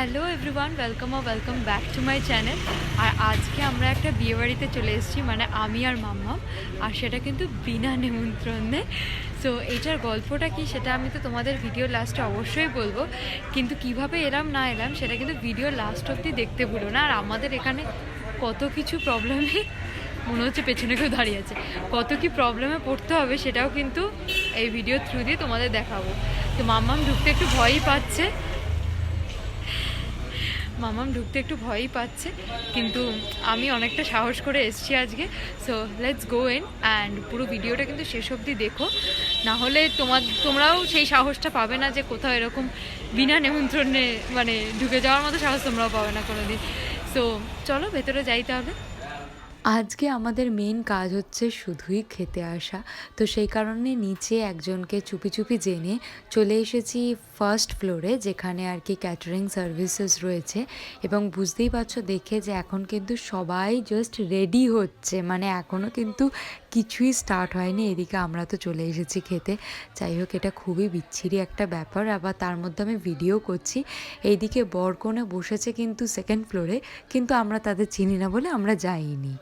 Hello everyone welcome O welcome back to my channel আর আজকে আমরা একটা বিয়েবাড়িতে চলে এসেছি মানে আমি আর মাম্মা। আর সেটা কিন্তু বিনা নেমন্ত্রণে। সো এটার গল্পটা কি সেটা আমি তো তোমাদের ভিডিও লাস্টে অবশ্যই বলব। কিন্তু কীভাবে এলাম, না এলাম, সেটা কিন্তু ভিডিও লাস্ট অবধি দেখতে ভুলো না। আর আমাদের এখানে কত কিছু প্রবলেমে মনে হচ্ছে পেছনে কেউ দাঁড়িয়ে আছে। কত কি প্রবলেমে পড়তে হবে সেটাও কিন্তু এই ভিডিও থ্রু দিয়ে তোমাদের দেখাবো। তো মাম্মাম ঢুকতে একটু ভয়ই পাচ্ছে। মামাম ঢুকতে একটু ভয়ই পাচ্ছে, কিন্তু আমি অনেকটা সাহস করে এসছি আজকে। So let's go in and পুরো ভিডিওটা কিন্তু শেষ অবধি দেখো। না হলে তোমার তোমরাও সেই সাহসটা পাবে না যে কোথাও এরকম বিনা নেমন্ত্রণে মানে ঢুকে যাওয়ার মতো সাহস তোমরাও পাবে না কোনো দিন সো চলো, ভেতরে যাই তাহলে। আজকে আমাদের মেন কাজ হচ্ছে শুধুই খেতে আসা। তো সেই কারণে নিচে একজনকে চুপি চুপি জেনে চলে এসেছি ফার্স্ট ফ্লোরে যেখানে আর কি ক্যাটারিং সার্ভিসেস রয়েছে। এবং বুঝতেই পারছ, দেখে যে এখন কিন্তু সবাই জাস্ট রেডি হচ্ছে। মানে এখনও কিন্তু কিছুই স্টার্ট হয়নি, এদিকে আমরা তো চলে এসেছি খেতে। যাই হোক, এটা খুবই বিচ্ছিরি একটা ব্যাপার। আবার তার মধ্যে আমি ভিডিও করছি। এইদিকে বরকনে বসেছে কিন্তু সেকেন্ড ফ্লোরে কিন্তু আমরা তাদের চিনি না বলে আমরা যাইনি।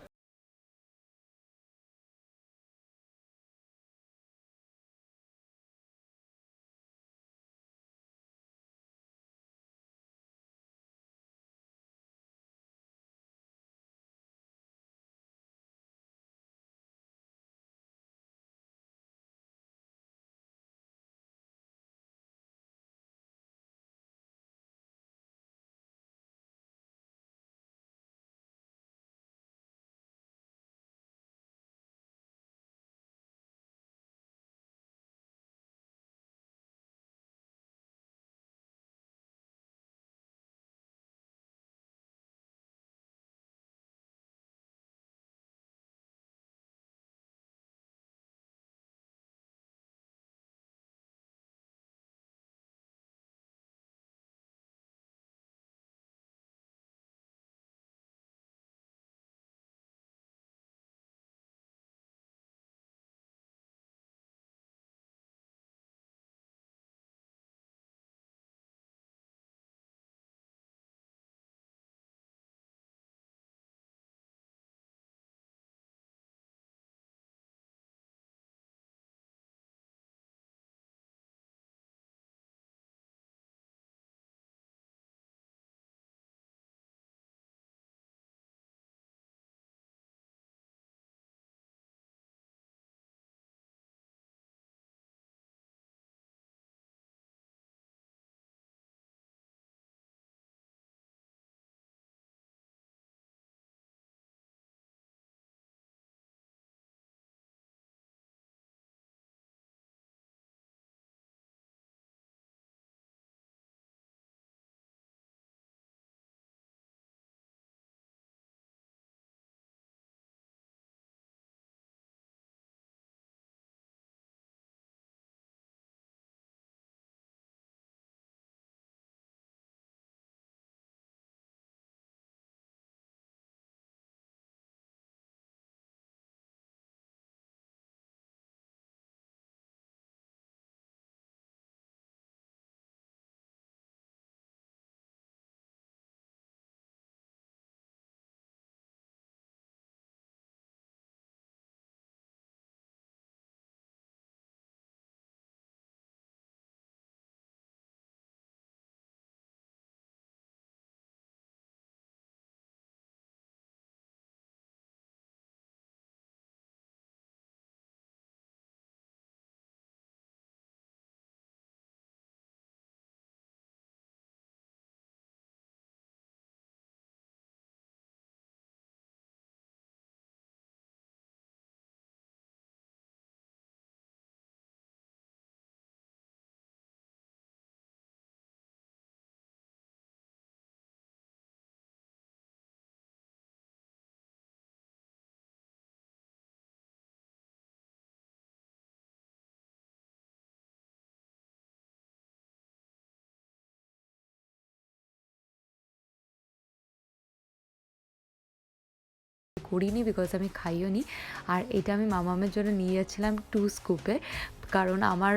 করিনি বিকজ আমি খাইও নি আর এটা আমি মামামের জন্য নিয়ে যাচ্ছিলাম টু স্কুপে কারণ আমার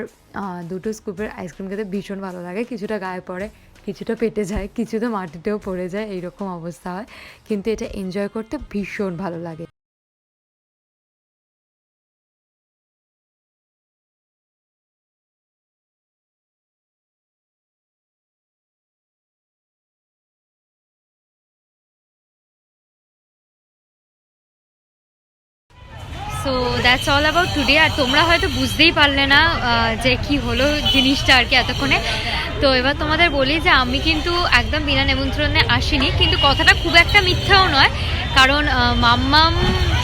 দুটো স্কুপের আইসক্রিম খেতে ভীষণ ভালো লাগে। কিছুটা গায়ে পড়ে, কিছুটা পেটে যায়, কিছুটা মাটিতেও পড়ে যায়, এইরকম অবস্থা হয়। কিন্তু এটা এনজয় করতে ভীষণ ভালো লাগে। So that's all about today আর তোমরা হয়তো বুঝতেই পারলে না যে কি হলো জিনিসটা আর কি এতক্ষণে। তো এবার তোমাদের বলি যে আমি কিন্তু একদম বিনা নেমন্ত্রণে আসিনি, কিন্তু কথাটা খুব একটা মিথ্যাও নয়। কারণ মাম্মাম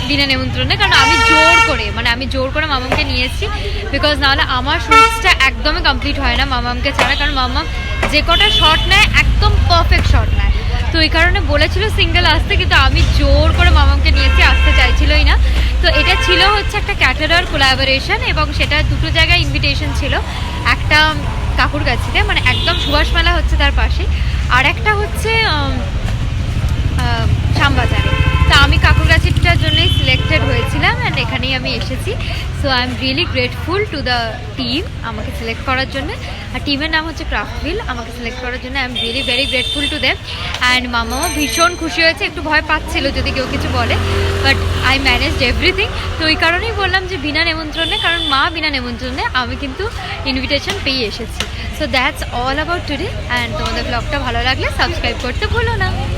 বিনা নেমন্ত্রণে, কারণ আমি জোর করে মানে আমি জোর করে মামামকে নিয়েছি। বিকজ নাহলে আমার শুটসটা একদমই কমপ্লিট হয় না মামামকে ছাড়া। কারণ মামাম যে কটা শট নেয়, একদম পারফেক্ট শট নেয়। তো এই কারণে বলেছিল সিঙ্গেল আসতে, কিন্তু আমি জোর করে মামামকে নিয়েছি, আসতে চাইছিলই না। তো এটা ছিল হচ্ছে একটা ক্যাটারার কোলাবোরেশন এবং সেটা দুটো জায়গায় ইনভিটেশন ছিল। একটা কাকুর কাছিতে মানে একদম সুভাষ মেলা হচ্ছে তার পাশে আর একটা হচ্ছে শ্যামবাজারে। তা আমি কাকুর গাছিটার জন্যই সিলেক্টেড হয়েছিলাম অ্যান্ড এখানেই আমি এসেছি। So I am really grateful to the team আমাকে সিলেক্ট করার জন্য। আর টিমের নাম হচ্ছে ক্রাফটভিল আমাকে সিলেক্ট করার জন্য I am really very grateful to them and মামাও ভীষণ খুশি হয়েছে, একটু ভয় পাচ্ছিল যদি কেউ কিছু বলে। বাট আই ম্যানেজড এভরিথিং তো ওই কারণেই বললাম যে বিনা নেমন্ত্রণে, কারণ মা বিনা নেমন্ত্রণে আমি কিন্তু ইনভিটেশন পেয়ে এসেছি। So that's all about today and তোমাদের ব্লগটা ভালো লাগলে সাবস্ক্রাইব করতে ভুলো না।